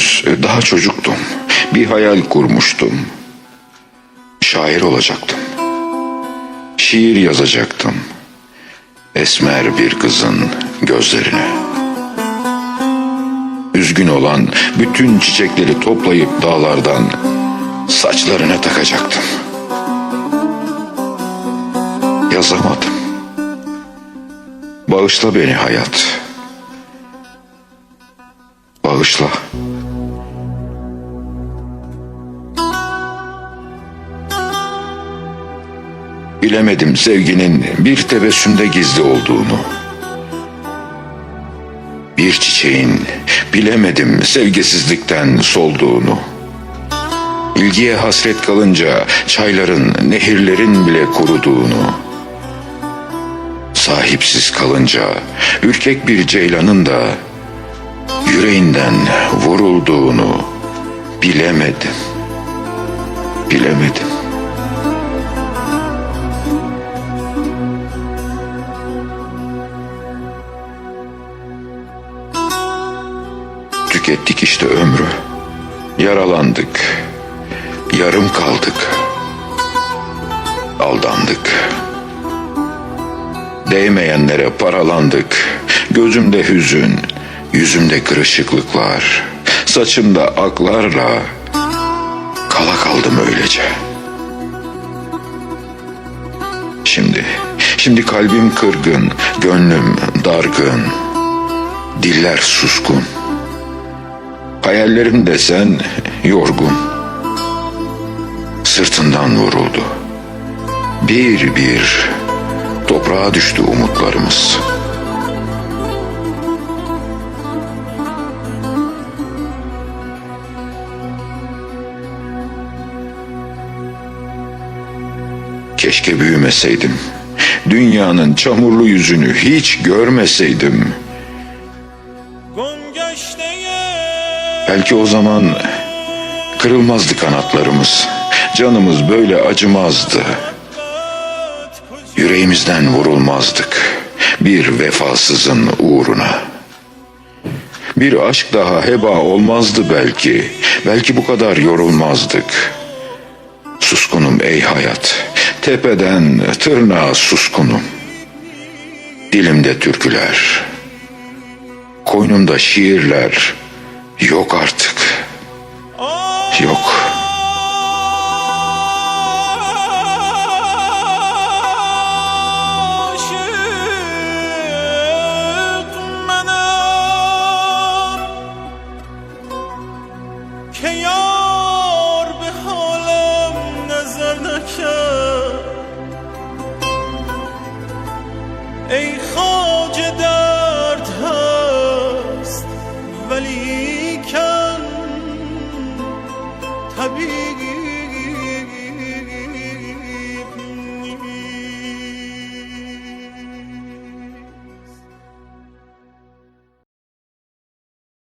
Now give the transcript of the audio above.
Henüz daha çocuktum. Bir hayal kurmuştum. Şair olacaktım. Şiir yazacaktım. Esmer bir kızın gözlerine. Üzgün olan bütün çiçekleri toplayıp dağlardan saçlarına takacaktım. Yazamadım. Bağışla beni hayat. Bağışla. Bilemedim sevginin bir tebessümde gizli olduğunu. Bir çiçeğin bilemedim sevgisizlikten solduğunu. İlgiye hasret kalınca çayların, nehirlerin bile kuruduğunu. Sahipsiz kalınca ürkek bir ceylanın da yüreğinden vurulduğunu bilemedim. Bilemedim. Tükettik işte ömrü. Yaralandık. Yarım kaldık. Aldandık. Değmeyenlere paralandık. Gözümde hüzün, yüzümde kırışıklıklar. Saçımda aklarla kala kaldım öylece. Şimdi, şimdi kalbim kırgın, gönlüm dargın. Diller suskun. Hayallerim desen yorgun. Sırtından vuruldu. Bir bir toprağa düştü umutlarımız. Keşke büyümeseydim. Dünyanın çamurlu yüzünü hiç görmeseydim. Belki o zaman kırılmazdı kanatlarımız. Canımız böyle acımazdı. Yüreğimizden vurulmazdık bir vefasızın uğruna. Bir aşk daha heba olmazdı belki. Belki bu kadar yorulmazdık. Suskunum ey hayat. Tepeden tırnağa suskunum. Dilimde türküler. Koynumda şiirler. Yok artık. Yok. ای خاج درد هست ولی کن طبیب